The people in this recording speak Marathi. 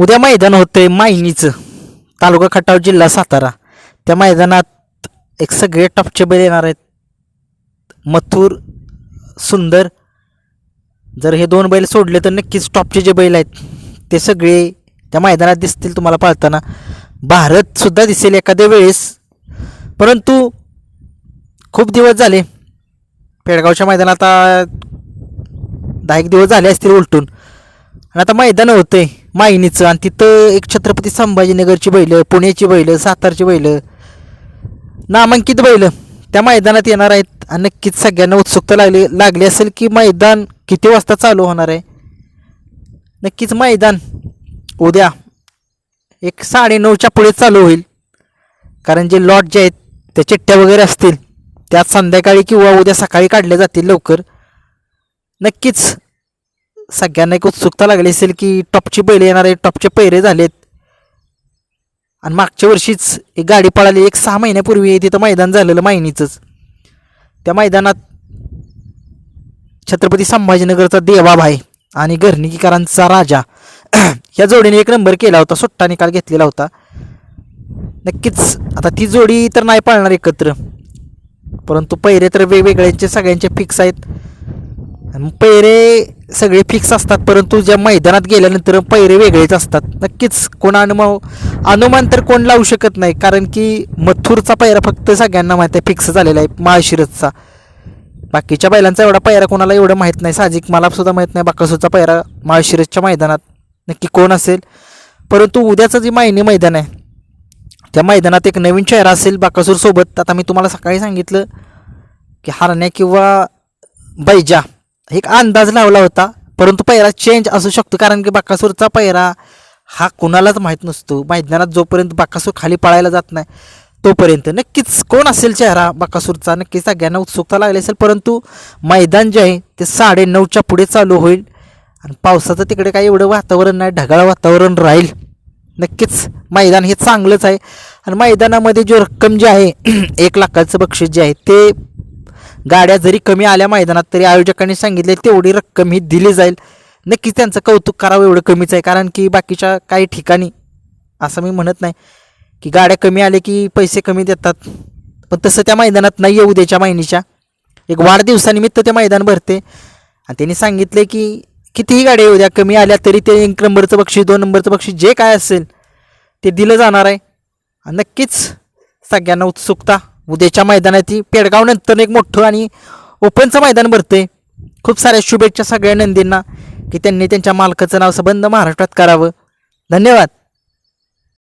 उद्या मैदान होतंय मायनीचं तालुका खटाव जिल्हा सातारा. त्या मैदानात एक सगळे टॉपचे बैल येणार आहेत. मथुर सुंदर. जर हे दोन बैल सोडले तर नक्कीच टॉपचे जे बैल आहेत ते सगळे त्या मैदानात दिसतील तुम्हाला पाळताना. भारतसुद्धा दिसेल एखाद्या वेळेस. परंतु खूप दिवस झाले पेडगावच्या मैदानात आता दहा एक दिवस झाले असतील उलटून. आणि आता मैदान आहे मायनीचं. आणि तिथं एक छत्रपती संभाजीनगरची बैलं पुण्याची बैलं सातारची बैलं नामांकित बैलं त्या मैदानात येणार आहेत. आणि नक्कीच सगळ्यांना उत्सुकता लागली लागली असेल की मैदान किती वाजता चालू होणार आहे. नक्कीच मैदान उद्या एक साडेनऊच्या पुढे चालू होईल. कारण जे लॉट जे आहेत त्या चिठ्ठ्या वगैरे असतील त्यात संध्याकाळी किंवा उद्या सकाळी काढल्या जातील लवकर. नक्कीच सगळ्यांना एक उत्सुकता लागली असेल की टॉपची बैल येणार आहे टॉपचे पैरे झालेत. आणि मागच्या वर्षीच एक गाडी पळाली एक सहा महिन्यापूर्वी तिथं मैदान झालेलं माहिनीचंच. त्या मैदानात छत्रपती संभाजीनगरचा देवाभाई आणि घरनिकीकरांचा राजा. या जोडीने एक नंबर केला होता सुट्टा निकाल घेतलेला होता. नक्कीच आता ती जोडी तर नाही पाळणार एकत्र. परंतु पैरे तर वेगवेगळ्यांचे सगळ्यांचे फिक्स आहेत. आणि पैरे सगळे फिक्स असतात परंतु ज्या मैदानात गेल्यानंतर पैरे वेगळेच असतात. नक्कीच कोण अनुमान अनुमान तर कोण लावू शकत नाही कारण की मथुरचा पैरा फक्त सगळ्यांना माहीत आहे फिक्स झालेला आहे माळशिरसचा. बाकीच्या बैलांचा एवढा पैरा कोणाला एवढं माहीत नाही साहजिक मला सुद्धा माहीत नाही बाकासूरचा पैरा माळशिरसच्या मैदानात. नक्की कोण असेल? परंतु उद्याचं जे मायनी मैदान आहे त्या मैदानात एक नवीन चेहरा असेल बाकासूरसोबत. आता मी तुम्हाला सकाळी सांगितलं की हरण्या किंवा बैजा एक अंदाज लावला होता परंतु पैरा चेंज असू शकतो कारण की बाकासूरचा पैरा हा कुणालाच माहीत नसतो. मैदानात जोपर्यंत बाकासूर खाली पळायला जात नाही तोपर्यंत. नक्कीच कोण असेल चेहरा बाकासूरचा? नक्कीच सगळ्यांना उत्सुकता लागली असेल परंतु मैदान जे आहे ते साडे नऊच्या पुढे चालू होईल. आणि पावसाचं तिकडे काही एवढं वातावरण नाही ढगाळ वातावरण राहील. नक्कीच मैदान हे चांगलंच आहे. आणि मैदानामध्ये जो रक्कम जी आहे एक लाखाचं बक्षीस जे आहे ते गाड्या जरी कमी आल्या मैदानात तरी आयोजकांनी सांगितले तेवढी रक्कम ही दिली जाईल. नक्कीच त्यांचं कौतुक करावं एवढं कमीच आहे. कारण की बाकीच्या काही ठिकाणी असं मी म्हणत नाही की गाड्या कमी आल्या की पैसे कमी देतात. पण तसं त्या मैदानात नाही आहे उद्याच्या महिन्याच्या एक वाढदिवसानिमित्त ते मैदान भरते. आणि त्यांनी सांगितले की कितीही गाड्या येऊ द्या कमी आल्या तरी ते एक नंबरचं बक्षीस दोन नंबरचं बक्षीस जे काय असेल ते दिलं जाणार आहे. नक्कीच सगळ्यांना उत्सुकता उद्याच्या मैदानात ती पेडगाव नंतर एक मोठं आणि ओपनचं मैदान भरतंय. खूप साऱ्या शुभेच्छा सगळ्या नंदींना की त्यांनी त्यांच्या मालकाचं नाव संबंध महाराष्ट्रात करावं. धन्यवाद.